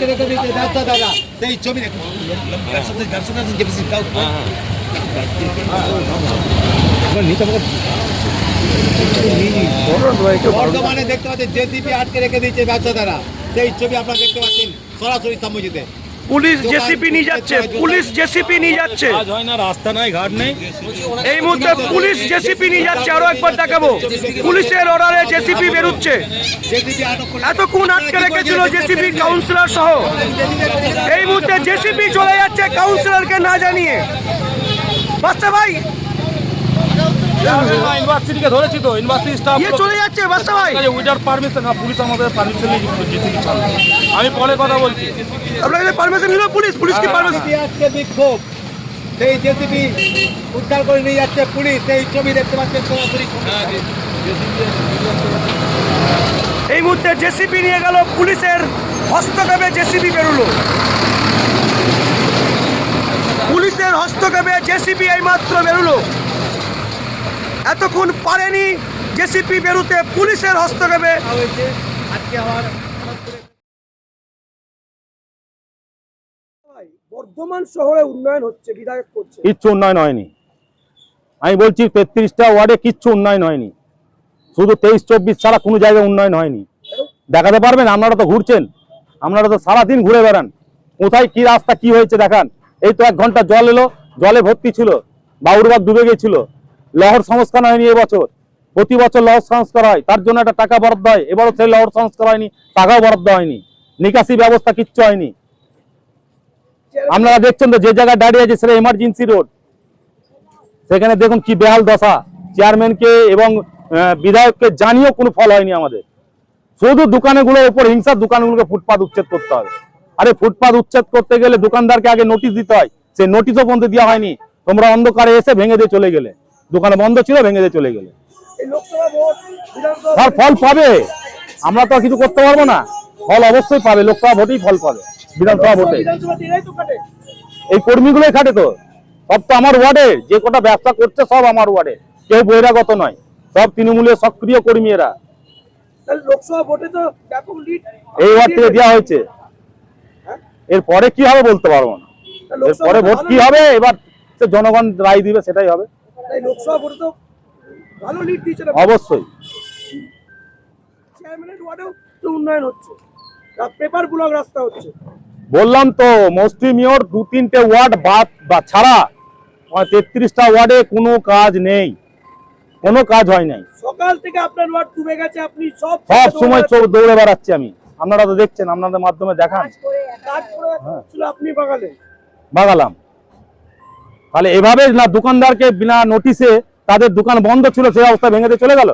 দেখেছি তাও বর্ধমানে দেখতে পাচ্ছেন জেসিপি আটকে রেখে দিয়েছে ব্যবসা দ্বারা সেই ছবি আপনারা দেখতে পাচ্ছেন সরাসরি সামুজিতে পুলিশ জেসিপি নিয়ে যাচ্ছে পুলিশ জেসিপি নিয়ে যাচ্ছে। কাজ হয় না রাস্তা নাই ঘাট নেই। এই মুহূর্তে পুলিশ জেসিপি নিয়ে যাচ্ছে আরও একবার দেখাবো। পুলিশের অর্ডারে জেসিপি বেরোচ্ছে। এতক্ষণ আটকে রেখেছিল জেসিপি কাউন্সিলর সহ। এই মুহূর্তে জেসিপি চলে যাচ্ছে কাউন্সিলরকে না জানিয়ে। বাচ্চা ভাই ইউনিভার্সিটিকে ধরেছি তো ইউনিভার্সিটি স্টাফ ইয়ে চলে যাচ্ছে বাচ্চা ভাই। উইদার পারমিশন না পুলিশ আমাদের পারমিশন নেই জেসিবি চালানো আমি পরে কথা বলছি। পারমিশন নিল পুলিশ পুলিশ কি পারমিশন জেসিপি আজকে বিক্ষোভ। সেই জেসিপি উদ্ধার করে নিয়ে যাচ্ছে পুলিশ সেই ছবি দেখতে পাচ্ছেন সরাসরি এই মুহূর্তে জেসিপি নিয়ে গেল পুলিশের হস্তক্ষেপে জেসিপি বেরোলো। পুলিশের হস্তক্ষেপে জেসিপি এইমাত্র বেরোলো। এতক্ষণ পারেনি জেসিপি বেরুতে পুলিশের হস্তক্ষেপে। আজকে আবার বর্ধমান শহরে উন্নয়ন হচ্ছে বিধায়ক করছে। কিচ্ছু উন্নয়ন হয়নি। আমি বলছি তেত্রিশটা ওয়ার্ডে কিচ্ছু উন্নয়ন হয়নি। শুধু তেইশ চব্বিশ ছাড়া কোনো জায়গায় উন্নয়ন হয়নি। দেখাতে পারবেন? আপনারা তো ঘুরছেন। আপনারা তো সারাদিন ঘুরে বেড়ান। কোথায় কি রাস্তা কি হয়েছে দেখান। এই তো এক ঘণ্টা জল এলো। জলে ভর্তি ছিল। বাউরবাগ ডুবে গেছিল। লহর সংস্কার হয়নি এবছর। প্রতি বছর লহর সংস্কার হয়। তার জন্য একটা টাকা বরাদ্দ হয়। এবারও সেই লহর সংস্কার হয়নি, টাকাও বরাদ্দ হয়নি। নিকাশি ব্যবস্থা কিচ্ছু হয়নি। আপনারা দেখছেন তো, যে জায়গায় দাঁড়িয়ে আছে সেটা এমার্জেন্সি রোড সেখানে দেখুন কি বেহাল দশা। চেয়ারম্যানকে এবং বিধায়ককে জানিয়েও কোনো ফল হয়নি আমাদের। শুধু দোকানগুলোর উপর হিংসা দোকানগুলোকে ফুটপাত উচ্ছেদ করতে হবে। আরে ফুটপাত উচ্ছেদ করতে গেলে দোকানদারকে আগে নোটিশ দিতে হয়। সেই নোটিশও পর্যন্ত দেওয়া হয়নি। তোমরা অন্ধকারে এসে ভেঙে দিয়ে চলে গেলে। দোকানে বন্ধ ছিল ভেঙে দিয়ে চলে গেলে। তার ফল পাবে? আমরা তো আর কিছু করতে পারব না। ফল অবশ্যই পাবে লোকসভা ভোটেই ফল পাবে বিধানসভা ভোটে। এই কর্মীগুলোই খাটে তো। সব তো আমার ওয়ার্ডে যে কটা ব্যবসা করছে সব আমার ওয়ার্ডে। কেউ বহিরাগত নয় সব তৃণমূলের সক্রিয় কর্মী এরা এই ওয়ার্ড থেকে দেওয়া হয়েছে। এরপরে কি হবে বলতে পারব না। এরপরে ভোট কি হবে? এবার জনগণ রায় দিবে সেটাই হবে। এই লোকসভা ভোটে তো ভালো লিড দিয়েছে অবশ্যই। চেয়ারম্যানের ওয়ার্ডেও তো উন্নয়ন হচ্ছে। পেপার ব্লক রাস্তা হচ্ছে। বললাম তো মস্তি মেয়র দু তিনটে ওয়ার্ড বাদ বা ছাড়া তেত্রিশটা ওয়ার্ডে কোনো কাজ নেই। কোনো কাজ হয় নাই। সকাল থেকে আপনার ওয়ার্ড ডুবে গেছে আপনি সব সব সময় চোখ দৌড়ে বেড়াচ্ছি আমি। আপনারা তো দেখছেন আপনাদের মাধ্যমে দেখান। করে আপনি বাগালে বাগালাম। তাহলে এভাবে না দোকানদারকে বিনা নোটিশে তাদের দোকান বন্ধ ছিল, সেই অবস্থা ভেঙে দিয়ে চলে গেল?